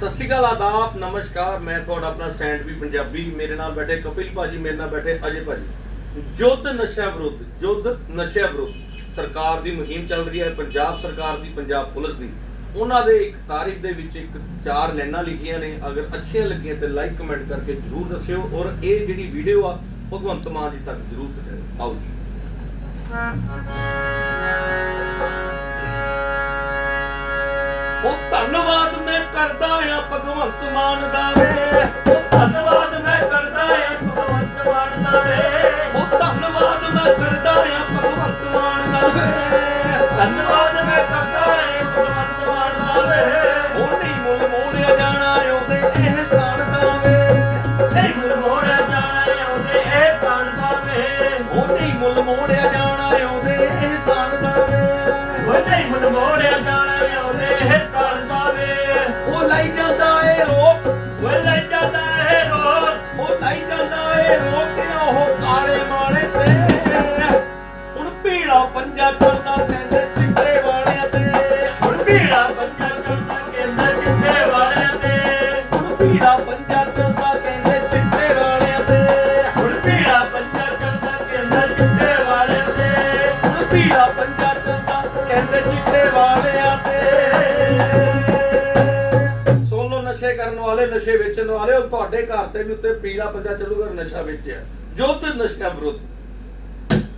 ਸਤਿ ਸ਼੍ਰੀ ਅਕਾਲ, ਆਦਾਬ, ਨਮਸਕਾਰ। ਮੈਂ ਤੁਹਾਡਾ ਆਪਣਾ ਸੈਂਡਵੀ ਪੰਜਾਬੀ, ਮੇਰੇ ਨਾਲ ਬੈਠੇ ਕਪਿਲ ਭਾਜੀ, ਮੇਰੇ ਨਾਲ ਬੈਠੇ ਅਜੇ ਭਾਜੀ। ਜੁੱਧ ਨਸ਼ਾ ਵਿਰੁੱਧ, ਜੁੱਧ ਨਸ਼ਾ ਵਿਰੁੱਧ ਸਰਕਾਰ ਦੀ ਮੁਹਿੰਮ ਚੱਲ ਰਹੀ ਹੈ, ਪੰਜਾਬ ਸਰਕਾਰ ਦੀ, ਪੰਜਾਬ ਪੁਲਿਸ ਦੀ। ਉਹਨਾਂ ਦੇ ਇੱਕ ਤਾਰੀਖ ਦੇ ਵਿੱਚ ਇੱਕ ਚਾਰ ਲਾਈਨਾਂ ਲਿਖੀਆਂ ਨੇ। ਅਗਰ ਅੱਛੀਆਂ ਲੱਗੀਆਂ ਤੇ ਲਾਈਕ ਕਮੈਂਟ ਕਰਕੇ ਜਰੂਰ ਦੱਸਿਓ ਔਰ ਇਹ ਜਿਹੜੀ ਵੀਡੀਓ ਆ, ਭਗਵੰਤ ਮਾਨ ਜੀ ਤੱਕ ਜਰੂਰ ਪਹੁੰਚਾਇਓ ਆਓ ਉਹ ਧੰਨਵਾਦ ਮੈਂ ਕਰਦਾ ਆ ਭਗਵੰਤ ਮਾਨ ਦਾ ਵੇ। ਉਹ ਧੰਨਵਾਦ ਮੈਂ ਕਰਦਾ ਆ ਭਗਵੰਤ ਮਾਨ ਦਾ ਵੇ। ਉਹ ਧੰਨਵਾਦ ਮੈਂ ਕਰਦਾ ਆ ਭਗਵੰਤ ਮਾਨ ਦਾ ਵੇ। ਧੰਨਵਾਦ ਮੈਂ ਕਰਦਾ ਆ ਭਗਵੰਤ ਮਾਨ ਦਾ ਵੇ। ਉਹ ਨਹੀਂ ਮੁੱਲ ਮੋੜਿਆ ਜਾਣਾ ਉਹਦੇ ਇਹਸਾਨ ਦਾ ਵੇ। ਨਹੀਂ ਮੁੱਲ ਮੋੜਿਆ ਜਾਣਾ ਉਹਦੇ ਇਹਸਾਨ ਦਾ ਵੇ। ਉਹ ਨਹੀਂ ਮੁੱਲ ਮੋੜਿਆ ਜਾਣਾ ਉਹਦੇ ਇਹਸਾਨ ਦਾ ਵੇ। ਉਹ ਨਹੀਂ ਮੁੱਲ ਮੋੜਿਆ ਪੰਜਾ ਚੱਲਦਾ ਕਹਿੰਦੇ ਚਿੱਟੇ ਵਾਲਿਆਂ ਤੇ। ਹੁਣ ਭੀੜਾ ਪੰਜਾ ਚੱਲਦਾ ਕਹਿੰਦੇ ਚਿੱਟੇ ਵਾਲਿਆਂ ਤੇ। ਹੁਣ ਭੀੜਾ ਪੰਜਾ ਚੱਲਦਾ ਕਹਿੰਦੇ ਚਿੱਟੇ ਵਾਲਿਆਂ ਤੇ। ਹੁਣ ਭੀੜਾ ਪੰਜਾ ਚੱਲਦਾ ਕਹਿੰਦੇ ਚਿੱਟੇ ਵਾਲਿਆਂ ਤੇ। ਹੁਣ ਭੀੜਾ ਪੰਜਾ ਚੱਲਦਾ ਕਹਿੰਦੇ ਚਿੱਟੇ ਵਾਲਿਆਂ ਤੇ। ਸੁਣ ਨਸ਼ੇ ਕਰਨ ਵਾਲੇ, ਨਸ਼ੇ ਵੇਚਣ ਵਾਲੇ, ਉਹ ਤੁਹਾਡੇ ਘਰ ਤੇ ਵੀ ਉੱਤੇ ਪੀਲਾ ਪੰਜਾ ਚੱਲੂਗਾ ਨਸ਼ਾ ਵੇਚਿਆ। ਜੁੱਧ, ਨਸ਼ਾ ਵਿਰੁੱਧ।